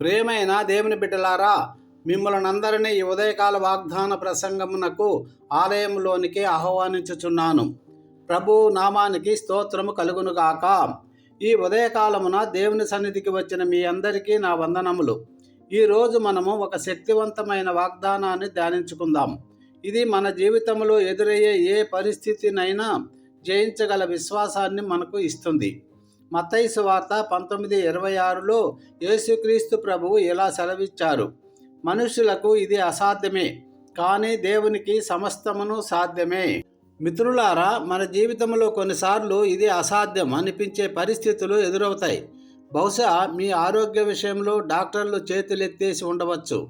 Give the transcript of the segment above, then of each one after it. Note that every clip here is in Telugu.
ప్రేమైన దేవుని బిడ్డలారా మిమ్మల్ని అందరినీ ఈ ఉదయకాల వాగ్దాన ప్రసంగమునకు ఆలయంలోనికి ఆహ్వానించుచున్నాను. ప్రభు నామానికి స్తోత్రము కలుగునుగాక. ఈ ఉదయకాలమున దేవుని సన్నిధికి వచ్చిన మీ అందరికీ నా వందనములు. ఈరోజు మనము ఒక శక్తివంతమైన వాగ్దానాన్ని ధ్యానించుకుందాం. ఇది మన జీవితంలో ఎదురయ్యే ఏ పరిస్థితినైనా జయించగల విశ్వాసాన్ని మనకు ఇస్తుంది. మతైసు వార్త పంతొమ్మిది ఇరవై ఆరులో యేసుక్రీస్తు ప్రభువు ఇలా సెలవిచ్చారు. మనుషులకు ఇది అసాధ్యమే కానీ దేవునికి సమస్తమును సాధ్యమే. మిత్రులారా మన జీవితంలో కొన్నిసార్లు ఇది అసాధ్యం అనిపించే పరిస్థితులు ఎదురవుతాయి. బహుశా మీ ఆరోగ్య విషయంలో డాక్టర్లు చేతులెత్తేసి ఉండవచ్చు.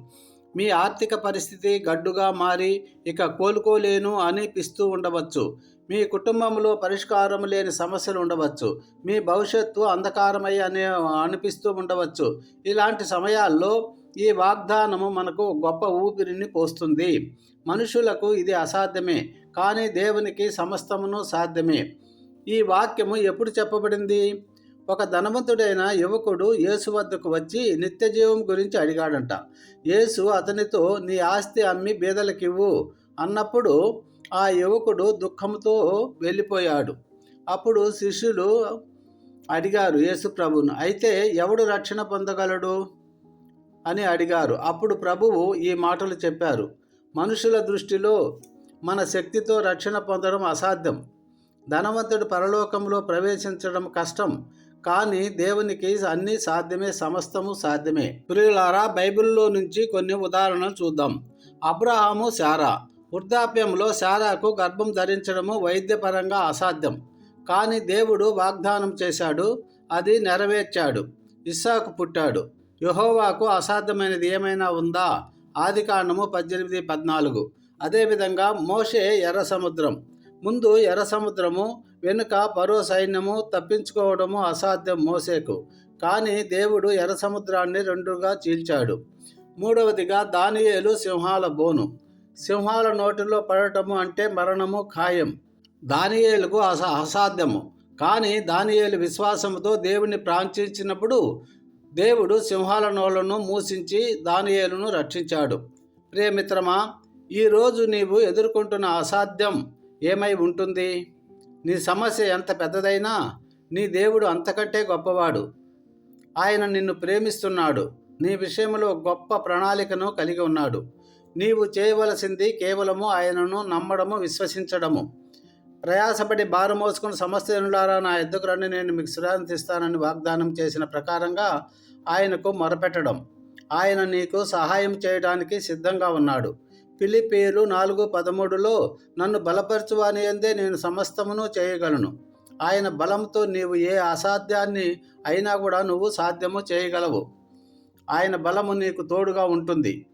మీ ఆర్థిక పరిస్థితి గడ్డుగా మారి ఇక కోలుకోలేను అనిపిస్తూ ఉండవచ్చు. మీ కుటుంబంలో పరిష్కారం లేని సమస్యలు ఉండవచ్చు. మీ భవిష్యత్తు అంధకారమై అని అనిపిస్తూ ఉండవచ్చు. ఇలాంటి సమయాల్లో ఈ వాగ్దానము మనకు గొప్ప ఊపిరిని పోస్తుంది. మనుషులకు ఇది అసాధ్యమే కానీ దేవునికి సమస్తమును సాధ్యమే. ఈ వాక్యము ఎప్పుడు చెప్పబడింది? ఒక ధనవంతుడైన యువకుడు యేసు వద్దకు వచ్చి నిత్య జీవం గురించి అడిగాడంట. యేసు అతనితో నీ ఆస్తి అమ్మి బీదలకివ్వు అన్నప్పుడు ఆ యువకుడు దుఃఖంతో వెళ్ళిపోయాడు. అప్పుడు శిష్యులు అడిగారు యేసు ప్రభును అయితే ఎవడు రక్షణ పొందగలడు? అని అడిగారు. అప్పుడు ప్రభువు ఈ మాటలు చెప్పారు. మనుషుల దృష్టిలో మన శక్తితో రక్షణ పొందడం అసాధ్యం. ధనవంతుడు పరలోకంలో ప్రవేశించడం కష్టం. కానీ దేవునికి అన్నీ సాధ్యమే సమస్తము సాధ్యమే. ప్రియులారా బైబిల్లో నుంచి కొన్ని ఉదాహరణలు చూద్దాం. అబ్రహాము శారా. వృద్ధాప్యంలో శారాకు గర్భం ధరించడము వైద్యపరంగా అసాధ్యం. కానీ దేవుడు వాగ్దానం చేశాడు అది నెరవేర్చాడు ఇస్సాకు పుట్టాడు. యహోవాకు అసాధ్యమైనది ఏమైనా ఉందా? ఆది కాండము పద్దెనిమిది పద్నాలుగు. అదేవిధంగా మోషే ఎర్ర సముద్రం. ముందు ఎర్ర సముద్రము వెనుక పరో సైన్యము తప్పించుకోవడము అసాధ్యం మోసేకు కానీ దేవుడు ఎర్ర సముద్రాన్ని రెండుగా చీల్చాడు. మూడవదిగా దానియేలు సింహాల బోను. సింహాల నోటిలో పడటము అంటే మరణము ఖాయం. దానియేలకు అస అసాధ్యము. కానీ దానియేలు విశ్వాసముతో దేవుని ప్రాంఛించినప్పుడు దేవుడు సింహాల నోళ్ళను మూసించి దానియేలును రక్షించాడు. ప్రియమిత్రమా ఈరోజు నీవు ఎదుర్కొంటున్న అసాధ్యం ఏమై ఉంటుంది? నీ సమస్య ఎంత పెద్దదైనా నీ దేవుడు అంతకంటే గొప్పవాడు. ఆయన నిన్ను ప్రేమిస్తున్నాడు. నీ విషయంలో గొప్ప ప్రణాళికను కలిగి ఉన్నాడు. నీవు చేయవలసింది కేవలము ఆయనను నమ్మడము విశ్వసించడము. ప్రయాసపడి భారం మోసుకుని సమస్యలారా నా ఎద్దుకు రండి నేను మీకు శ్రాంతిస్తానని వాగ్దానం చేసిన ప్రకారంగా ఆయనకు మొరపెట్టడం. ఆయన నీకు సహాయం చేయడానికి సిద్ధంగా ఉన్నాడు. పిలిపేలు నాలుగు పదమూడులో నన్ను బలపరచువాని అందే నేను సమస్తమును చేయగలను. ఆయన బలంతో నీవు ఏ అసాధ్యాన్ని అయినా కూడా నువ్వు సాధ్యము చేయగలవు. ఆయన బలము నీకు తోడుగా ఉంటుంది.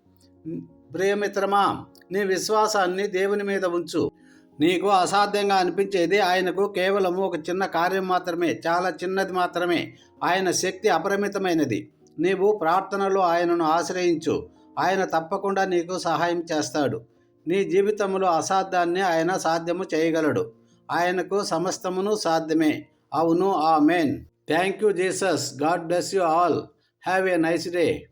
ప్రియమిత్రమా నీ విశ్వాసాన్ని దేవుని మీద ఉంచు. నీకు అసాధ్యంగా అనిపించేది ఆయనకు కేవలం ఒక చిన్న కార్యం మాత్రమే చాలా చిన్నది మాత్రమే. ఆయన శక్తి అపరిమితమైనది. నీవు ప్రార్థనలో ఆయనను ఆశ్రయించు. ఆయన తప్పకుండా నీకు సహాయం చేస్తాడు. నీ జీవితంలో అసాధ్యాన్ని ఆయన సాధ్యము చేయగలడు. ఆయనకు సమస్తమును సాధ్యమే. అవును amen thank you Jesus. God bless you all. Have a nice day.